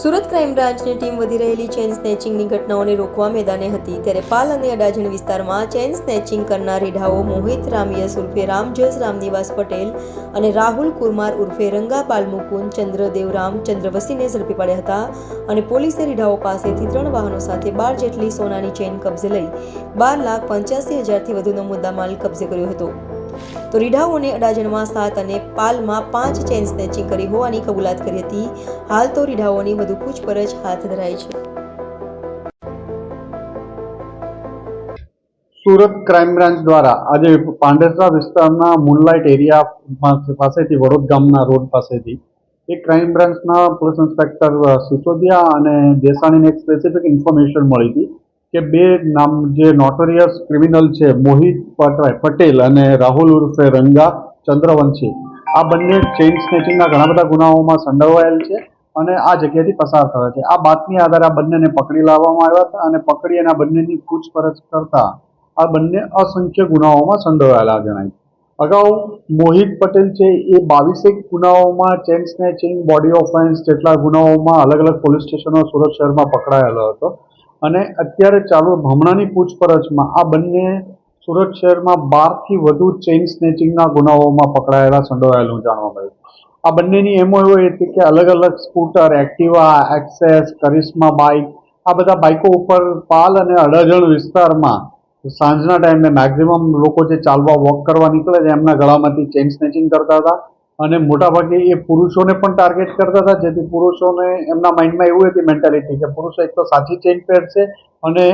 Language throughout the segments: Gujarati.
સુરત ક્રાઇમ બ્રાન્ચની ટીમ વધી રહેલી ચેન સ્નેચિંગની ઘટનાઓને રોકવા મેદાને હતી. ત્યારે પાલ અને અડાજણ વિસ્તારમાં ચેન સ્નેચિંગ કરનાર રીઢાઓ મોહિત રામયસ ઉર્ફે રામજસ રામનિવાસ પટેલ અને રાહુલ કુરમાર ઉર્ફે રંગા પાલમુકુંદ ચંદ્રદેવ રામ, ચંદ્રવસીને ઝડપી પડ્યા હતા અને પોલીસે રીઢાઓ પાસેથી ત્રણ વાહનો સાથે બાર જેટલી સોનાની ચેન કબજે લઈ બાર લાખ પંચ્યાસી હજારથી વધુનો મુદ્દામાલ કબજે કર્યો હતો. તો રીઢાઓને અડાજણમાં સાત અને પાલમાં પાંચ ચેન સ્નેચિંગ કરી હોવાની કબૂલાત કરી હતી. હાલ તો રીઢાઓની વધુ પૂછપરછ હાથ ધરાઈ છે. સુરત ક્રાઇમ બ્રાન્ચ દ્વારા આજે પાંડેસરા વિસ્તારના મૂનલાઇટ એરિયા પાસેથી વડોદ ગામના રોડ પાસેથી એક ક્રાઇમ બ્રાન્ચના પોલીસ ઇન્સ્પેક્ટર સિસોદિયા અને દેસાણીને એક સ્પેસિફિક ઇન્ફોર્મેશન મળી હતી. કે બે નામ જે નોટોરિયસ ક્રિમિનલ છે, મોહિત પટરાય પટેલ અને રાહુલ ઉર્ફે રંગા ચંદ્રવંશી, આ બંને ચેઇન સ્નેચિંગના ઘણા બધા ગુનાઓમાં સંડોવાયેલ છે અને આ જગ્યાથી પસાર થયા છે. આ બાતમી આધારે આ બંનેને પકડી લાવવામાં આવ્યા હતા અને પકડી અને આ બંનેની પૂછપરછ કરતા આ બંને અસંખ્ય ગુનાઓમાં સંડોવાયેલા જણાય અગાઉ મોહિત પટેલ છે, એ બાવીસેક ગુનાઓમાં ચેન સ્નેચિંગ બોડી ઓફેન્સ જેટલા ગુનાઓમાં અલગ અલગ પોલીસ સ્ટેશનો સુરત શહેરમાં પકડાયેલો હતો. અને અત્યારે ચાલુ હમણાંની પૂછપરછમાં આ બંને સુરત શહેરમાં બારથી વધુ ચેઇન સ્નેચિંગના ગુનાઓમાં પકડાયેલા સંડોવાયેલું જાણવા મળ્યું. આ બંનેની એમો એવો હતી કે અલગ અલગ scooter, Activa, Access, Karizma bike, આ બધા બાઇકો ઉપર પાલ અને અડજણ વિસ્તારમાં સાંજના ટાઈમે મેક્ઝિમમ લોકો જે ચાલવા વોક કરવા નીકળે છે, એમના ગળામાંથી ચેઇન સ્નેચિંગ કરતા હતા. અને મોટાભાગે એ પુરુષોને પણ ટાર્ગેટ કરતા હતા, જેથી પુરુષોને એમના માઇન્ડમાં એવું હતી મેન્ટાલિટી કે પુરુષો એક તો સાચી ચેઇન પહેરશે અને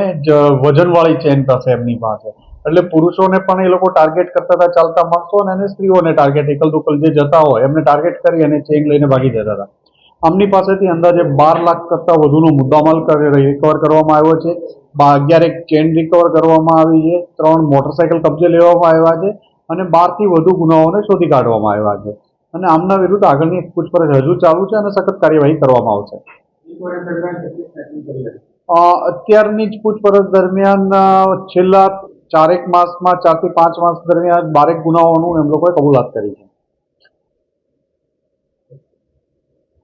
વજનવાળી ચેઇન થશે એમની પાસે. એટલે પુરુષોને પણ એ લોકો ટાર્ગેટ કરતા હતા ચાલતા માણસો અને એને સ્ત્રીઓને ટાર્ગેટ એકલ દુકલ જે જતા હોય એમને ટાર્ગેટ કરી અને ચેઇન લઈને ભાગી જતા હતા. આમની પાસેથી અંદાજે બાર લાખ કરતાં વધુનો મુદ્દામાલ રિકવર કરવામાં આવ્યો છે. અગિયાર એક ચેન રિકવર કરવામાં આવી છે. ત્રણ મોટરસાયકલ કબજે લેવામાં આવ્યા છે અને બારથી વધુ ગુનાઓને શોધી કાઢવામાં આવ્યા છે. અને આમના વિરુદ્ધ આગળની પૂછપરછ હજુ ચાલુ છે અને સખત કાર્યવાહી કરવામાં આવશે. અત્યારની જ પૂછપરછ દરમિયાન છેલ્લા ચારેક માસમાં ચારથી પાંચ માસ દરમિયાન બારેક ગુનાઓનું એમ લોકોએ કબૂલાત કરી છે.